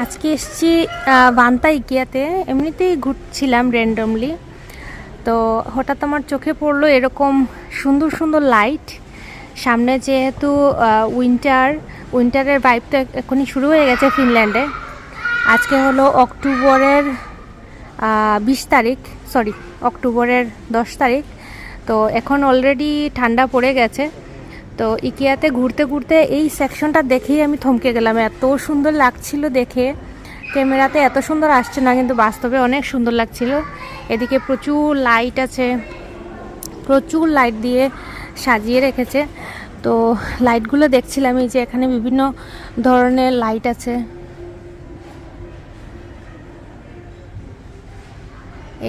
আজকে এসছি বান্তা ইকিয়াতে। এমনিতেই ঘুরছিলাম র্যান্ডমলি তো হঠাৎ আমার চোখে পড়ল এরকম সুন্দর সুন্দর লাইট সামনে যেহেতু উইন্টার উইন্টারের ভাইব তো এখনই শুরু হয়ে গেছে ফিনল্যান্ডে আজকে হলো অক্টোবরের বিশ তারিখ সরি অক্টোবরের দশ তারিখ। তো এখন অলরেডি ঠান্ডা পড়ে গেছে। তো ইকিয়াতে ঘুরতে ঘুরতে এই সেকশনটা দেখেই আমি থমকে গেলাম। এত সুন্দর লাগছিল দেখে। ক্যামেরাতে এত সুন্দর আসছে না, কিন্তু বাস্তবে অনেক সুন্দর লাগছিল। এদিকে প্রচুর লাইট আছে। প্রচুর লাইট দিয়ে সাজিয়ে রেখেছে। তো লাইটগুলো দেখছিলাম, এই যে এখানে বিভিন্ন ধরনের লাইট আছে।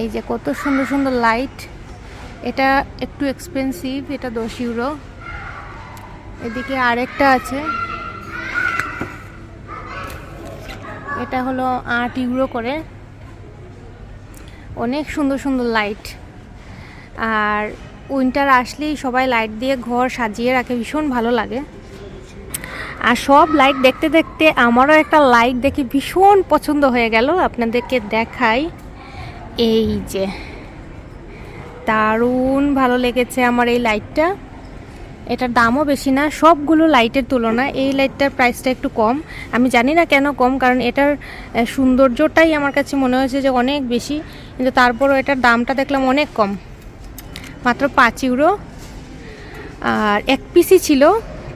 এই যে কত সুন্দর সুন্দর লাইট এটা একটু এক্সপেন্সিভ এটা দশ ইউরো এদিকে আরেকটা আছে। এটা হলো আট ইউরো করে। অনেক সুন্দর সুন্দর লাইট আর উইন্টার আসলেই সবাই লাইট দিয়ে ঘর সাজিয়ে রাখে, ভীষণ ভালো লাগে। আর সব লাইট দেখতে দেখতে আমারও একটা লাইট দেখে ভীষণ পছন্দ হয়ে গেল। আপনাদেরকে দেখাই। এই যে, দারুণ ভালো লেগেছে আমার এই লাইটটা এটার দামও বেশি না, সবগুলো লাইটের তুলনায়। এই লাইটটার প্রাইসটা একটু কম। আমি জানি না কেন কম, কারণ এটার সৌন্দর্যটাই আমার কাছে মনে হয়েছে যে অনেক বেশি। কিন্তু তারপরও এটার দামটা দেখলাম অনেক কম। মাত্র পাঁচ ইউরো আর এক পিসি ছিল।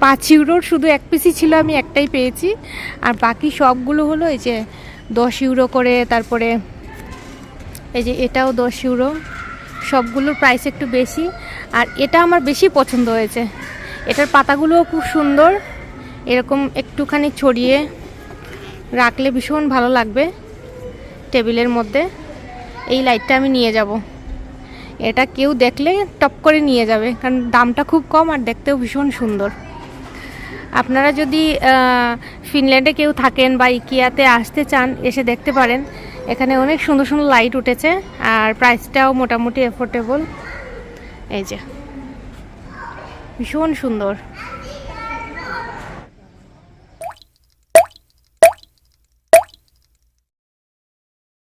পাঁচ ইউরোর শুধু এক পিসি ছিল, আমি একটাই পেয়েছি। আর বাকি সবগুলো হলো এই যে দশ ইউরো করে, তারপরে এই যে এটাও দশ ইউরো সবগুলোর প্রাইস একটু বেশি। আর এটা আমার বেশি পছন্দ হয়েছে। এটার পাতাগুলোও খুব সুন্দর। এরকম একটুখানি ছড়িয়ে রাখলে ভীষণ ভালো লাগবে টেবিলের মধ্যে। এই লাইটটা আমি নিয়ে যাব। এটা কেউ দেখলে টপ করে নিয়ে যাবে, কারণ দামটা খুব কম আর দেখতেও ভীষণ সুন্দর। আপনারা যদি ফিনল্যান্ডে কেউ থাকেন বা ইকিয়াতে আসতে চান, এসে দেখতে পারেন। এখানে অনেক সুন্দর সুন্দর লাইট উঠেছে আর প্রাইসটাও মোটামুটি এফোর্টেবল এই যে ভীষণ সুন্দর।